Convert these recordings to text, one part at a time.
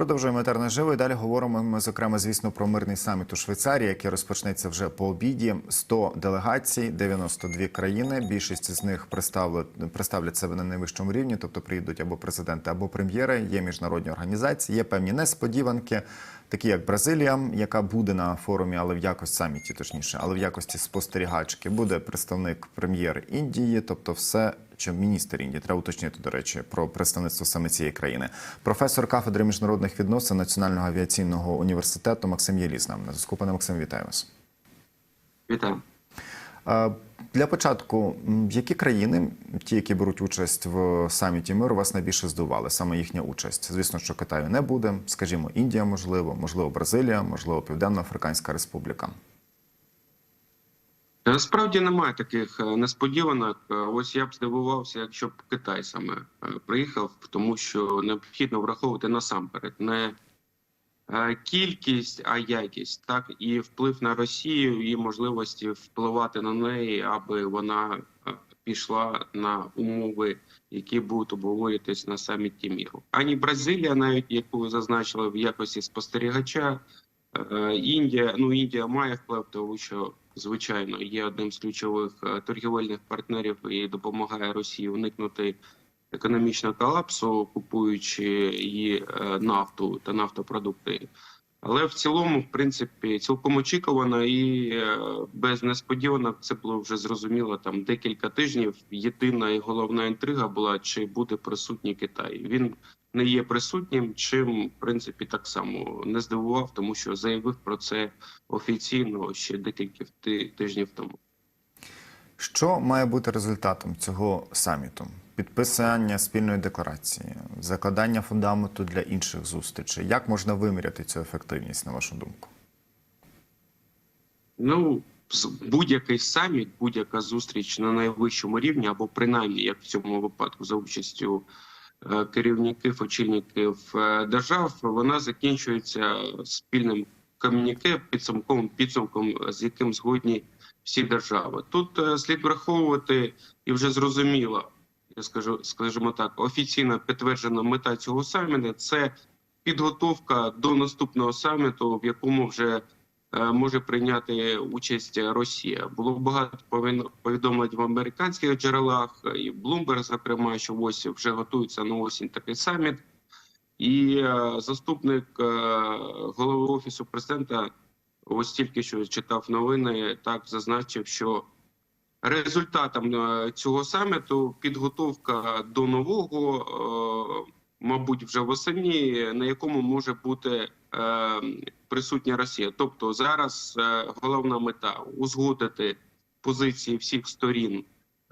Продовжуємо етер наживо і далі говоримо ми, зокрема, звісно, про мирний саміт у Швейцарії, який розпочнеться вже по обіді. 100 делегацій, 92 країни. Більшість з них представлять себе на найвищому рівні, тобто приїдуть або президенти, або прем'єри. Є міжнародні організації, є певні несподіванки, такі як Бразилія, яка буде на форумі, але в якості саміті, точніше, але в якості спостерігачки. Буде представник прем'єр Індії, тобто все чи міністр Індії, треба уточнити, до речі, про представництво саме цієї країни. Професор кафедри міжнародних відносин Національного авіаційного університету Максим Єліс нам на зв'язку. Пане Максим, вітаю вас. Вітаю. Для початку, які країни, ті, які беруть участь в саміті миру, вас найбільше здивували, саме їхня участь? Звісно, що Китаю не буде. Скажімо, Індія, можливо, можливо, Бразилія, можливо, Південно-Африканська Республіка. Е, Справді немає таких е, несподіванок. Е, Ось я б здивувався, якщо б Китай саме е, приїхав, тому що необхідно враховувати насамперед не е, кількість, а якість, так і вплив на Росію і можливості впливати на неї, аби вона е, пішла на умови, які будуть обговорюватись на саміті міру. Ані Бразилія, навіть яку зазначили в якості спостерігача, Е, Індія, ну Індія має вплив, тому що звичайно є одним з ключових е, торгівельних партнерів і допомагає Росії уникнути економічного колапсу, купуючи її е, нафту та нафтопродукти. Але в цілому, в принципі, цілком очікувано і е, без несподіванок це було вже зрозуміло там декілька тижнів. Єдина і головна інтрига була, чи буде присутній Китай. Він не є присутнім, чим в принципі так само не здивував, тому що заявив про це офіційно ще декілька тижнів тому. Що має бути результатом цього саміту? Підписання спільної декларації, закладання фундаменту для інших зустрічей. Як можна виміряти цю ефективність, на вашу думку? Ну будь-який саміт, будь-яка зустріч на найвищому рівні, або принаймні, як в цьому випадку, за участю керівників, очільників е, держав, вона закінчується спільним ком'юніке, підсумковим підсумком, з яким згодні всі держави. Тут е, слід враховувати і вже зрозуміло, я скажу, скажімо так, офіційно підтверджена мета цього саміту – це підготовка до наступного саміту, в якому вже е, може прийняти участь Росія. Було багато повідомлень в американських джерелах і Bloomberg, зокрема, що ось вже готується на осінь такий саміт. І е, заступник е, голови офісу президента ось тільки що читав новини, так зазначив, що результатом е, цього саміту підготовка до нового, е, мабуть, вже восені, на якому може бути е, присутня Росія. Тобто зараз е, головна мета узгодити позиції всіх сторін.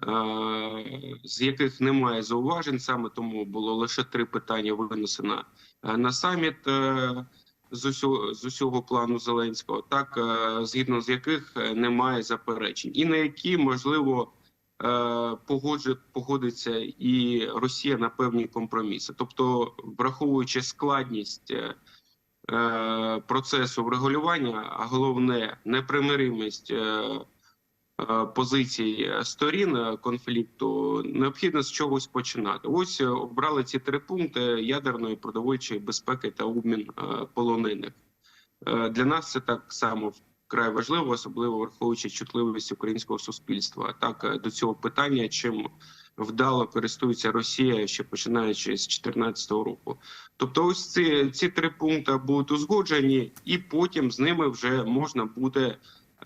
е, З яких немає зауважень, саме тому було лише три питання винесено е, на саміт з усього з усього плану Зеленського, так згідно з яких немає заперечень, і на які можливо погодиться і Росія на певні компроміси, тобто враховуючи складність. Е, Процесу врегулювання, а головне непримиримість е, е, позицій сторін конфлікту, необхідно з чогось починати. Ось обрали ці три пункти ядерної продовольчої безпеки та обмін полонених. Для нас це так само вкрай важливо, особливо враховуючи чутливість українського суспільства. Так до цього питання, чим вдало користується Росія, ще починаючи з 2014 року. Тобто, ось ці, ці три пункти будуть узгоджені, і потім з ними вже можна буде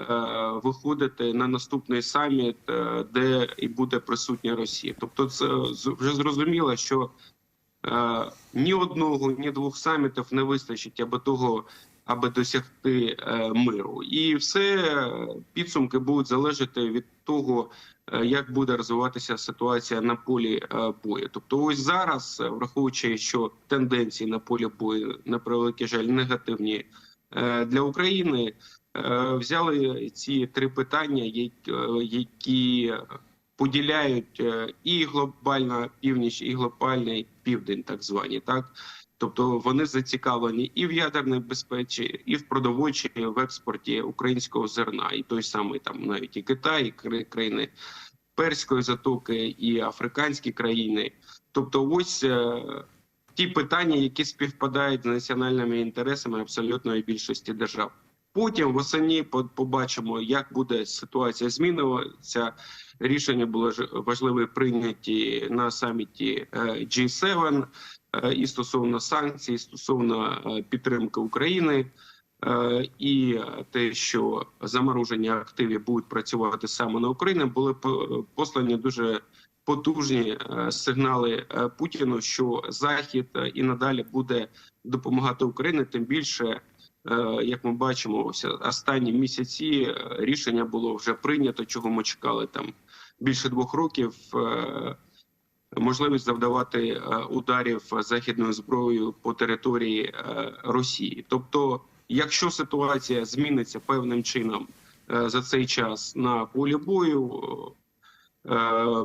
е, виходити на наступний саміт, е, де і буде присутня Росія. Тобто, це вже зрозуміло, що е, ні одного, ні двох самітів не вистачить аби того, аби досягти е, миру, і все е, підсумки будуть залежати від того, е, як буде розвиватися ситуація на полі бою. Тобто, ось зараз, враховуючи, що тенденції на полі бою на превеликий жаль негативні для України. Взяли ці три питання, які- поділяють і глобальна північ, і глобальний південь, так звані, так тобто вони зацікавлені і в ядерній безпеці, і в продовольчій, в експорті українського зерна, і той самий там навіть і Китай, і країни Перської затоки, і африканські країни. Тобто, ось е, ті питання, які співпадають з національними інтересами абсолютної більшості держав. Потім восені побачимо, як буде ситуація змінюватися. Рішення було важливі прийняті на саміті е, G7 е, і стосовно санкцій, і стосовно е, підтримки України. Е, І те, що заморожені активи будуть працювати саме на Україну, були по- послані дуже потужні е, сигнали е, Путіну, що Захід е, і надалі буде допомагати Україні, тим більше. Е, Як ми бачимо, останні місяці е, рішення було вже прийнято, чого ми чекали там більше двох років. Можливість завдавати е, ударів західною зброєю по території е, Росії. Тобто, якщо ситуація зміниться певним чином е, за цей час на полі бою,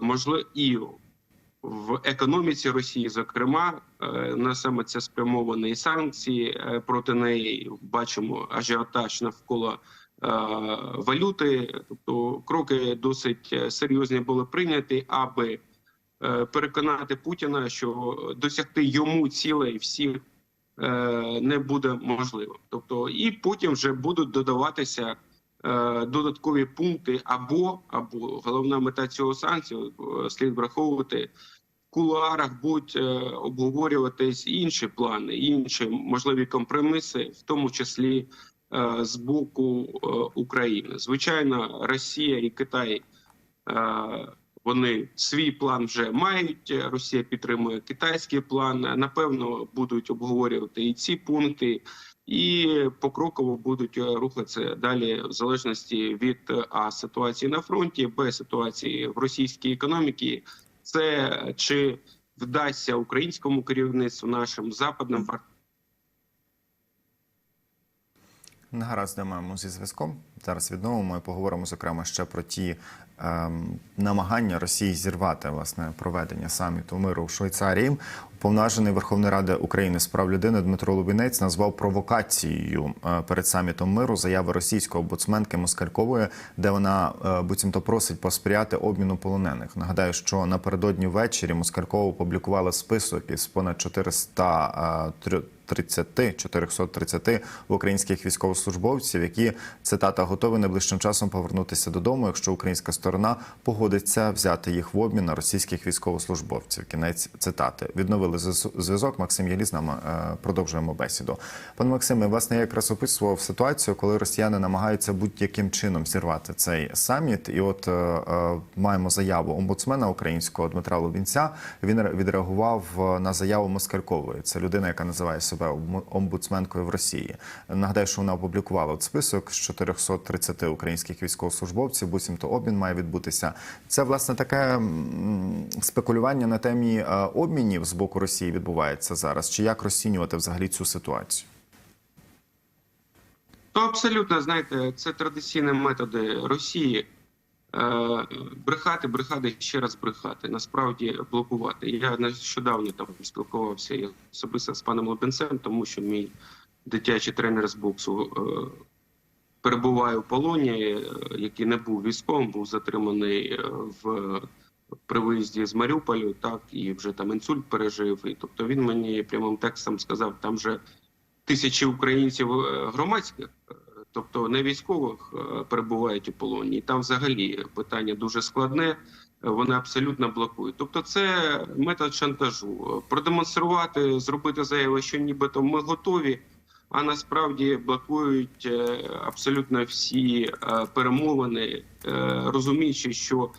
можливо, і в економіці Росії, зокрема, на саме це спрямовані санкції проти неї. Бачимо ажіотаж навколо валюти. Тобто кроки досить серйозні були прийняті, аби переконати Путіна, що досягти йому цілей всіх е, не буде можливо. Тобто, і потім вже будуть додаватися е, додаткові пункти, або або головна мета цього санкцію е, слід враховувати. Кулуарах будуть е, обговорюватись інші плани, інші можливі компроміси, в тому числі е, з боку е, України. Звичайно, Росія і Китай е, вони свій план вже мають. Росія підтримує китайський план. Напевно, будуть обговорювати і ці пункти, і покроково будуть е, рухатися далі в залежності від е, а ситуації на фронті, б ситуації в російській економіці. Це чи вдасться українському керівництву нашим западним партнерам Гаразд, маємо зі зв'язком. Зараз відновимо і поговоримо зокрема ще про ті ем, намагання Росії зірвати власне проведення саміту миру в Швейцарії. Уповноважений Верховної Ради України з прав людини Дмитро Лубінець назвав провокацією е, перед самітом миру заяви російської омбудсменки Москалькової, де вона е, буцімто просить посприяти обміну полонених. Нагадаю, що напередодні ввечері Москалькова опублікувала список із понад 400 е, трьох- 30, 430 українських військовослужбовців, які цитата готові найближчим часом повернутися додому, якщо українська сторона погодиться взяти їх в обмін на російських військовослужбовців. Кінець цитати відновили зв'язок. Максим Єлі з нами е, продовжуємо бесіду. Пане Максиме, власне, я якраз описував ситуацію, коли росіяни намагаються будь-яким чином зірвати цей саміт. І от е, е, маємо заяву омбудсмена українського Дмитра Лубінця. Він відреагував на заяву Москалькової. Це людина, яка називає себе омбудсменкою в Росії. Нагадаю, що вона опублікувала список з 430 українських військовослужбовців. Буцімто обмін має відбутися. Це власне таке спекулювання на темі е, обмінів з боку Росії відбувається зараз. Чи як розцінювати взагалі цю ситуацію? То абсолютно знаєте, це традиційні методи Росії. Е, брехати, брехати, ще раз брехати, насправді блокувати. Я нещодавно там спілкувався особисто з паном Лобенцем, тому що мій дитячий тренер з боксу е, перебуває у полоні, е, який не був військовим, був затриманий е, в при виїзді з Маріуполю, так і вже там інсульт пережив. І тобто він мені прямим текстом сказав, там вже тисячі українців е, громадських, тобто не військових, перебувають у полоні. І там взагалі питання дуже складне. Вони абсолютно блокують. Тобто, це метод шантажу. Продемонструвати, зробити заяву, що нібито ми готові, а насправді блокують е, абсолютно всі е, перемовини, е, розуміючи, що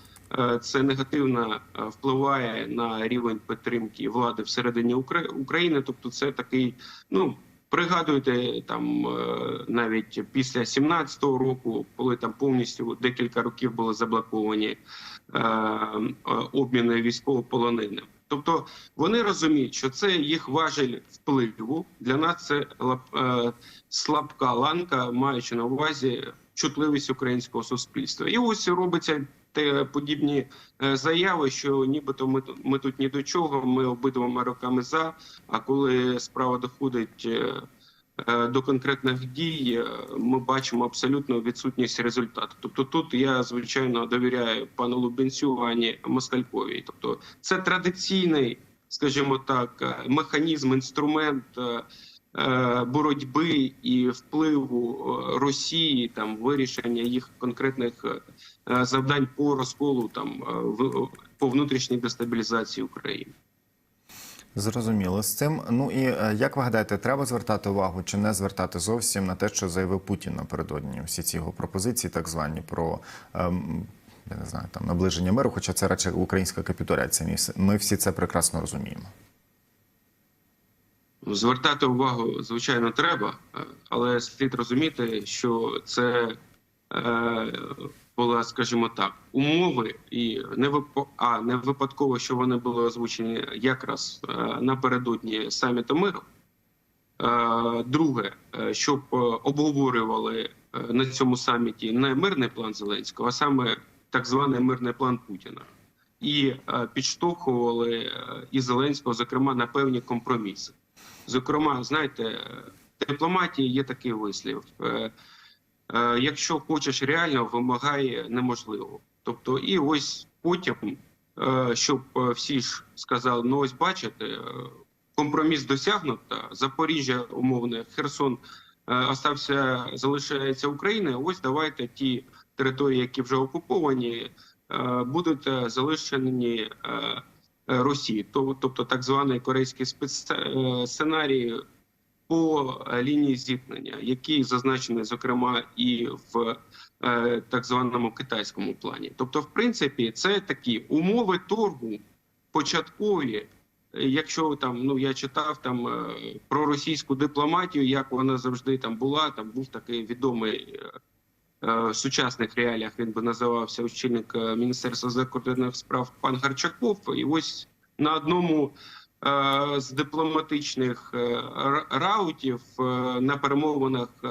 це негативно впливає на рівень підтримки влади всередині Укра- України. Тобто, це такий, ну пригадуєте, там навіть після 17-го року, коли там повністю декілька років були заблоковані обміни військовополоненим. Тобто вони розуміють, що це їх важель впливу. Для нас це е, слабка ланка, маючи на увазі чутливість українського суспільства. І ось робиться те подібні е, заяви, що нібито ми, ми тут ні до чого, ми обидвома роками за. А коли справа доходить е, до конкретних дій, е, ми бачимо абсолютно відсутність результату. Тобто, тут я звичайно довіряю пану Лубенцю, ані Москальковій. Тобто, це традиційний скажімо так, е, механізм, інструмент е, е, боротьби і впливу е, Росії, там вирішення їх конкретних е, завдань по розколу там е, по внутрішній дестабілізації України. Зрозуміло з цим. Ну і е, як ви гадаєте, треба звертати увагу чи не звертати зовсім на те, що заявив Путін напередодні? Всі ці його пропозиції, так звані про ем, я не знаю, там наближення миру, хоча це радше українська капітуляція. Ми всі- це прекрасно розуміємо. Звертати увагу, звичайно, треба, е, але слід розуміти, що це е, була, скажімо так, умови, і не а не випадково, що вони були озвучені якраз е, напередодні саміту миру. Е, друге, е, щоб обговорювали на цьому саміті не мирний план Зеленського, а саме так званий мирний план Путіна. І підштовхували і Зеленського, зокрема, на певні компроміси. Зокрема, знаєте, в дипломатії є такий вислів: якщо хочеш реально, вимагає неможливо. Тобто, і ось потім, е, щоб е, всі ж сказали: ну ось бачите, е, компроміс досягнуто, Запоріжжя, умовне, Херсон е, остався, залишається Україною. Ось давайте ті території, які вже окуповані, е, будуть е, залишені. е, е, Росії, тобто так званий корейський спецсценарій по е, лінії зіткнення, який зазначений зокрема і в е, так званому китайському плані. Тобто, в принципі, це такі умови торгу початкові. Якщо там ну я читав там е, про російську дипломатію, як вона завжди там була, там був такий відомий е, в сучасних реаліях він би називався очільник Міністерства закордонних справ пан Гарчаков. І ось на одному з дипломатичних е, раутів е, на перемовинах е,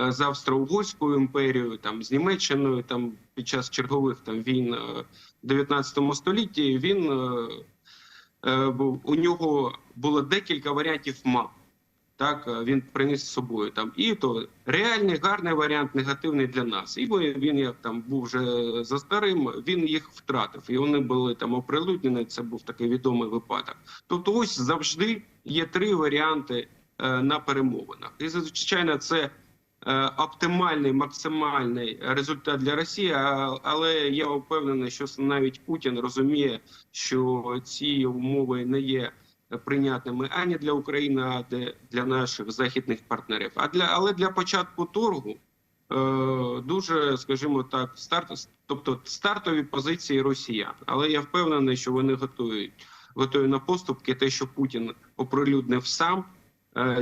е, з Австро-Угорською імперією, там з Німеччиною, там під час чергових там війн е, в 19 столітті він е, е, у нього було декілька варіантів мап. Так е, він приніс з собою там і то реальний гарний варіант, негативний для нас. І ви- він як там був вже за старим, він їх втратив, і вони були там оприлюднені. Це був такий відомий випадок. Тобто, ось завжди є три варіанти е, на перемовинах. І звичайно, це е, оптимальний, максимальний результат для Росії. Але я впевнений, що навіть Путін розуміє, що ці умови не є прийнятними ані для України, а для наших західних партнерів. А для але для початку торгу е, дуже, скажімо так, старт, тобто стартові позиції росіян. Але я впевнений, що вони готують готові на поступки. Те, що Путін оприлюднив сам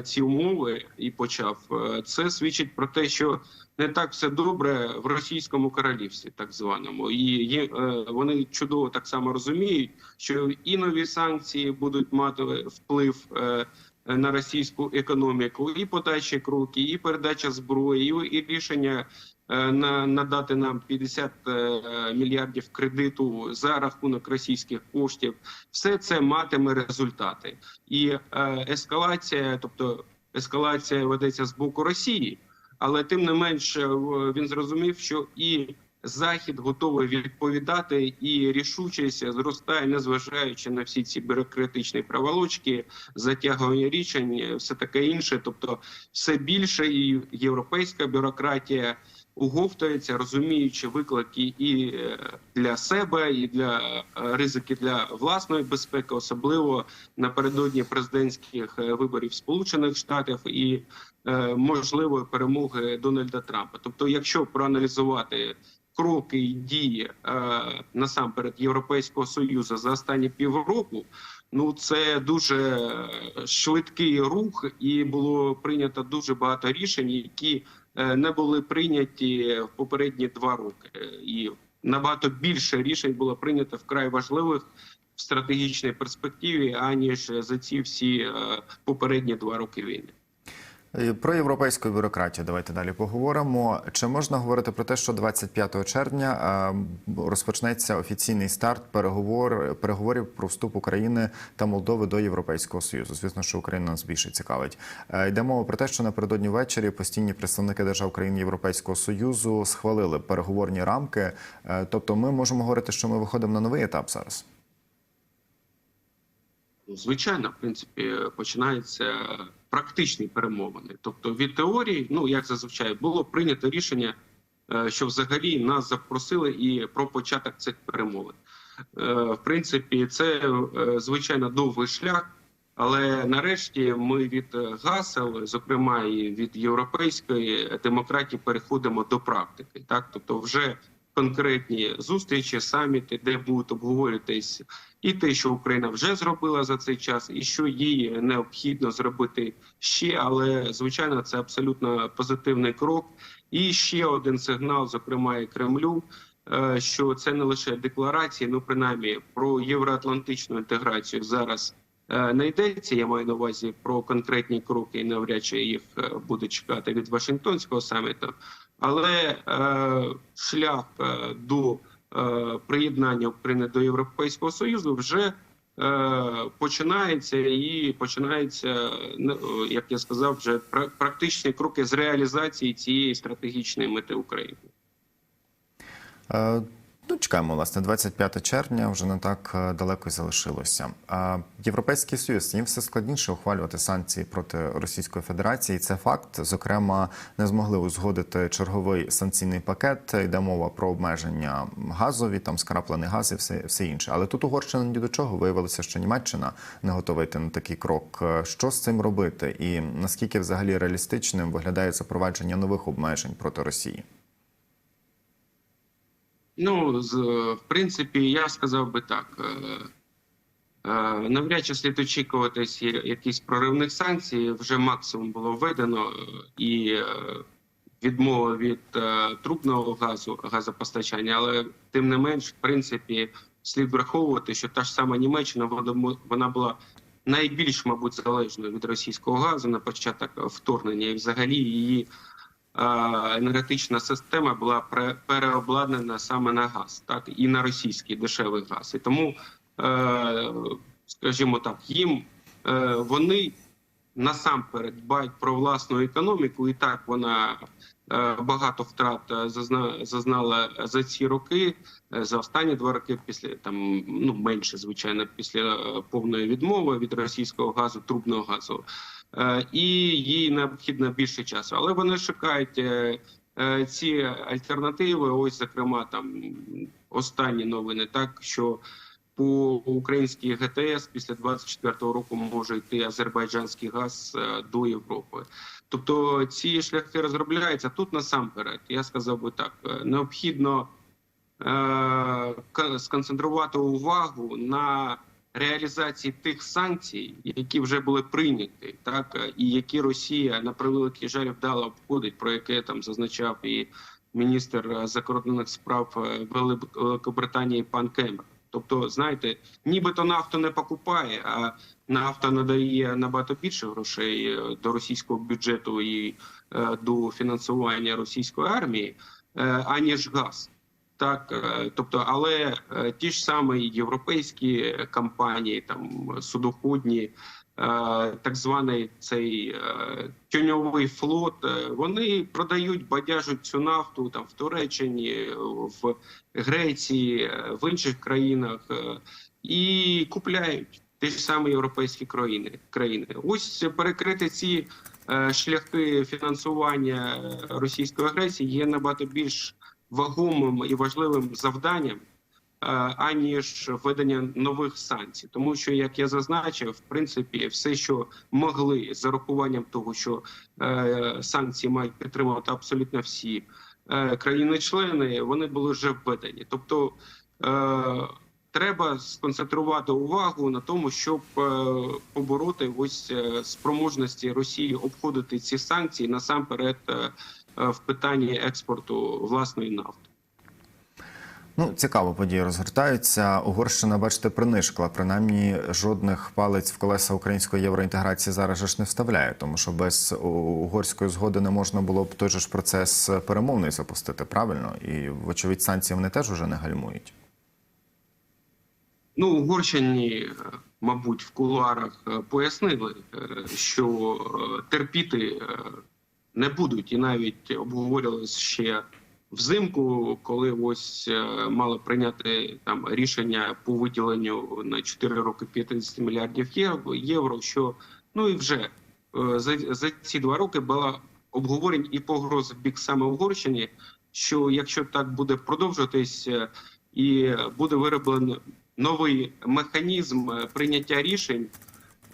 ці умови і почав, е, це свідчить про те, що не так все добре в російському королівстві, так званому, і є, е, вони чудово так само розуміють, що і нові санкції будуть мати вплив е, на російську економіку, і подальші кроки, і передача зброї, і, рішення е, на надати нам 50 е, мільярдів кредиту за рахунок російських коштів. Все це матиме результати, і е, ескалація, тобто ескалація ведеться з боку Росії. Але тим не менш е, він зрозумів, що і Захід готовий відповідати, і рішучість зростає, незважаючи на всі ці бюрократичні проволочки, затягування рішень, е, все таке інше. Тобто, все більше і європейська бюрократія уговтується, розуміючи виклики і е, для себе, і для е, ризики для власної безпеки, особливо напередодні президентських е, виборів Сполучених Штатів і можливої перемоги Дональда Трампа. Тобто, якщо проаналізувати кроки і дії е, насамперед Європейського союзу за останні півроку. Ну це дуже швидкий рух, і було прийнято дуже багато рішень, які не були прийняті в попередні два роки, і набагато більше рішень було прийнято вкрай важливих в стратегічній перспективі, аніж за ці всі е, попередні два роки війни. Е, Про європейську бюрократію давайте далі поговоримо. Чи можна говорити про те, що 25 червня е, розпочнеться офіційний старт переговор, переговорів про вступ України та Молдови до Європейського Союзу? Звісно, що Україна нас більше цікавить. Е, Йде мова про те, що напередодні ввечері постійні представники держав країн Європейського Союзу схвалили переговорні рамки. Тобто, ми можемо говорити, що ми виходимо на новий етап зараз. Звичайно, в принципі, починаються практичні перемовини. Тобто, від теорії, ну як зазвичай, було прийнято рішення, е, що взагалі нас запросили і про початок цих перемовин. Е, В принципі, це е, звичайно довгий шлях, але нарешті ми від гасел, зокрема і від європейської демократії, переходимо до практики. Так, тобто, вже конкретні зустрічі, саміти, де будуть обговорюватись і те, що Україна вже зробила за цей час, і що їй необхідно зробити ще. Але звичайно, це абсолютно позитивний крок. І ще один сигнал, зокрема і Кремлю, е, що це не лише декларації, ну принаймні про євроатлантичну інтеграцію зараз. Е, Не йдеться, я маю на увазі про конкретні кроки, і навряд чи їх е, буде чекати від Вашингтонського саміту. Але е, шлях до приєднання України до Європейського Союзу вже починається і починається, ну, як я сказав, вже практичні кроки з реалізації цієї стратегічної мети України. Ну, чекаємо, власне, 25 червня вже не так е, далеко й залишилося. Європейський Союз їм все складніше ухвалювати санкції проти Російської Федерації. Це факт. Зокрема, не змогли узгодити черговий санкційний пакет. Йде мова про обмеження газові, там скраплений газ і все, все інше. Але тут Угорщина ні до чого виявилося, що Німеччина не готова йти на такий крок. Е, Що з цим робити? І наскільки взагалі реалістичним виглядає запровадження нових обмежень проти Росії? Ну, з, в принципі, я сказав би так. е, е, Навряд чи слід очікуватись якісь проривних санкцій. Вже максимум було введено, е, і відмова від трубного газу, газопостачання, але тим не менш, в принципі, слід враховувати, що та ж сама Німеччина вона була найбільш, мабуть, залежною від російського газу на початок вторгнення, і взагалі її енергетична система була переобладнана саме на газ, так і на російський дешевий газ. І тому, е, скажімо так, їм е, вони насамперед дбають про власну економіку, і так вона е, багато втрат зазна, зазнала за ці роки, за останні два роки, після там ну менше, звичайно, після повної відмови від російського газу, трубного газу. Е, і їй необхідно більше часу. Але вони шукають е, е, ці альтернативи. Ось, зокрема, там останні новини, так що по українській ГТС після 24-го року може йти азербайджанський газ до Європи. Тобто ці шляхи розробляються тут насамперед. Я сказав би так: необхідно сконцентрувати увагу на реалізації тих санкцій, які вже були прийняті, так е, і які Росія на превеликий жаль вдало обходить, про яке там зазначав і міністр е, закордонних справ е, Великобританії пан Кемер. Тобто, знаєте, нібито нафту не покупає, а нафта надає набагато більше грошей до російського бюджету і до фінансування російської армії, аніж газ. Так, е, тобто, але е, ті ж самі європейські компанії, там судоходні, е, так званий цей тюньовий флот, вони продають, бадяжуть цю нафту там в Туреччині, в Греції, в інших країнах і купляють ті ж самі європейські країни. країни. Ось перекрити ці шляхи фінансування російської агресії є набагато більш вагомим і важливим завданням, е, аніж введення нових санкцій, тому що, як я зазначив, в принципі, все, що могли з урахуванням того, що е, санкції мають підтримувати абсолютно всі е, країни-члени, вони були вже введені. Тобто треба сконцентрувати увагу на тому, щоб побороти ось спроможності Росії обходити ці санкції насамперед в питанні експорту власної нафти. Ну, цікаво, події розгортаються. Угорщина, бачите, принишкла. Принаймні, жодних палець в колеса української євроінтеграції зараз же ж не вставляє, тому що без угорської згоди не можна було б той же ж процес перемовний запустити, правильно? І, вочевидь, санкції вони теж уже не гальмують. Ну, Угорщині, е, мабуть, в кулуарах е, пояснили, е, що е, терпіти е, не будуть, і навіть обговорювалися ще взимку, коли ось е, мали прийняти там рішення по виділенню на 4 роки 50 мільярдів єв- євро, що ну і вже е, за, за ці два роки було обговорень і погроз бік саме Угорщині, що якщо так буде продовжуватись е, і буде вироблений новий механізм прийняття рішень.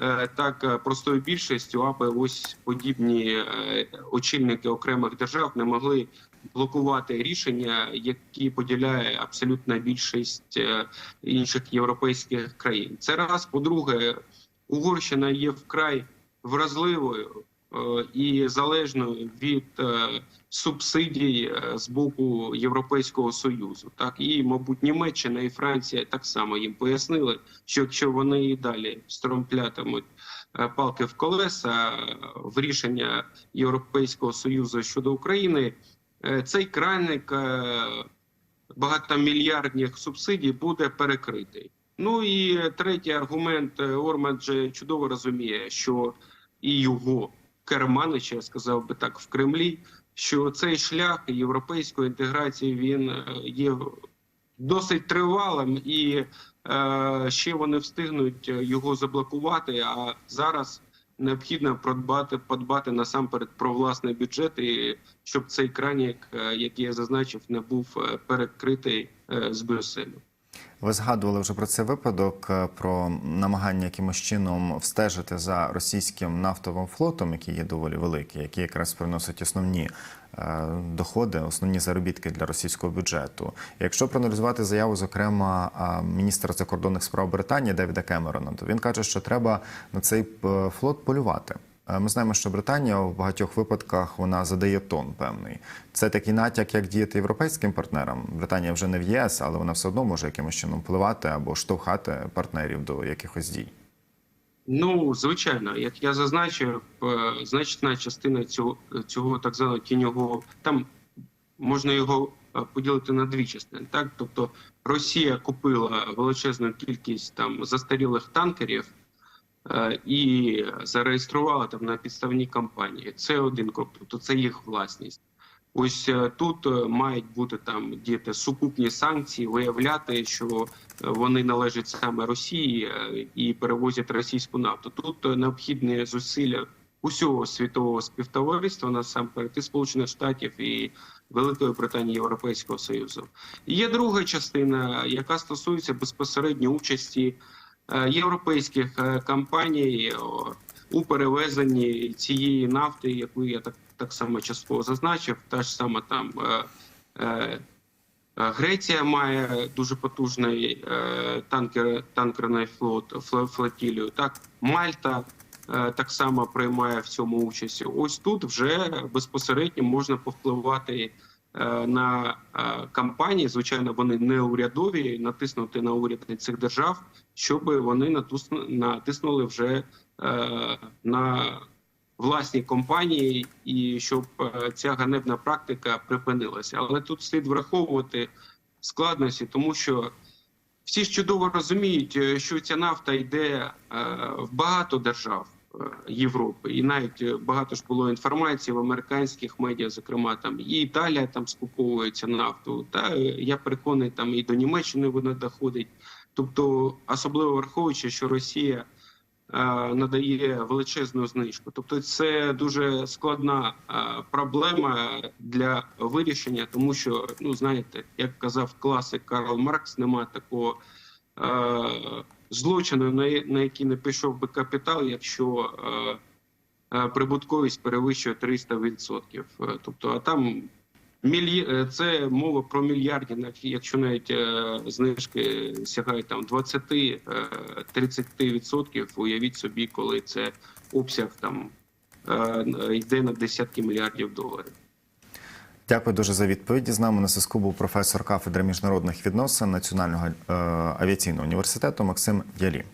Е, Так, е, простою більшістю, аби ось подібні е, очільники окремих держав не могли блокувати рішення, які поділяє абсолютна більшість інших європейських країн. Це раз. По-друге, Угорщина є вкрай вразливою і залежною від субсидій е, з боку Європейського союзу. Так і, мабуть, Німеччина і Франція так само їм пояснили, що якщо вони і далі стромплятимуть е, палки в колеса е, в рішення Європейського союзу щодо України, цей краник е, багатомільярдних субсидій буде перекритий. Ну і третій аргумент Орман чудово розуміє, що і його керманичі, я сказав би так, в Кремлі, що цей шлях європейської інтеграції він е, є досить тривалим, і е, ще вони встигнуть е, його заблокувати. А зараз необхідно подбати, подбати насамперед про власний бюджет, і щоб цей кранік, е, який я зазначив, не був перекритий з Брюсселю. Ви згадували вже про цей випадок, е, про намагання якимось чином встежити за російським нафтовим флотом, який є доволі великий, який якраз приносить основні е, доходи, основні заробітки для російського бюджету. Якщо проаналізувати заяву, зокрема е, міністра закордонних справ Британії Девіда Кемерона, то він каже, що треба на цей флот полювати. Е, Ми знаємо, що Британія в багатьох випадках вона задає тон певний. Це такий натяк, як діяти європейським партнерам. Британія вже не в ЄС, але вона все одно може якимось чином впливати або штовхати партнерів до якихось дій. Ну, звичайно, як я зазначив, е, значна частина цього цього так званого тіньового там можна його е, поділити на дві частини. Так, тобто Росія купила величезну кількість там застарілих танкерів і зареєструвала там на підставній компанії. Це один крок, тобто це їх власність. Ось е, тут е, мають бути там діяти сукупні санкції, виявляти, що е, вони належать саме Росії е, і перевозять російську нафту. Тут е, необхідні зусилля усього світового співтовариства насамперед і Сполучених Штатів і Великої Британії Європейського Союзу. І Є друга частина, яка стосується безпосередньо участі е, європейських е, компаній у перевезенні цієї нафти, яку я так, так само частково зазначив, та ж сама там. е, е, Е, Греція має дуже потужний е, танкер, танкерний флот флотілію. Так, Мальта е, так само приймає в цьому участь. Ось тут вже безпосередньо можна повпливати е, на е, компанії. Звичайно, вони не урядові, натиснути на уряди цих держав, щоб вони натисну- натиснули вже е, на власні компанії, і щоб е, ця ганебна практика припинилася. Але тут слід враховувати складності, тому що всі ж чудово розуміють, е, що ця нафта йде е, в багато держав е, Європи, і навіть е, багато ж було інформації в американських медіа, зокрема там і Італія там скуповується нафту. Та е, я переконаний, там і до Німеччини вона доходить. Тобто, особливо враховуючи, що Росія е, надає величезну знижку. Тобто, це дуже складна е, проблема для вирішення, тому що ну знаєте, як казав класик Карл Маркс, немає такого е, злочину, на, я- на який не пішов би капітал, якщо е, е, прибутковість перевищує 300%. Е, Тобто, а там Це мова про мільярди, якщо навіть знижки сягають там 20-30%, уявіть собі, коли це обсяг там йде на десятки мільярдів доларів. Дякую дуже за відповіді. З нами на зв'язку був професор кафедри міжнародних відносин Національного е, авіаційного університету Максим Ялі.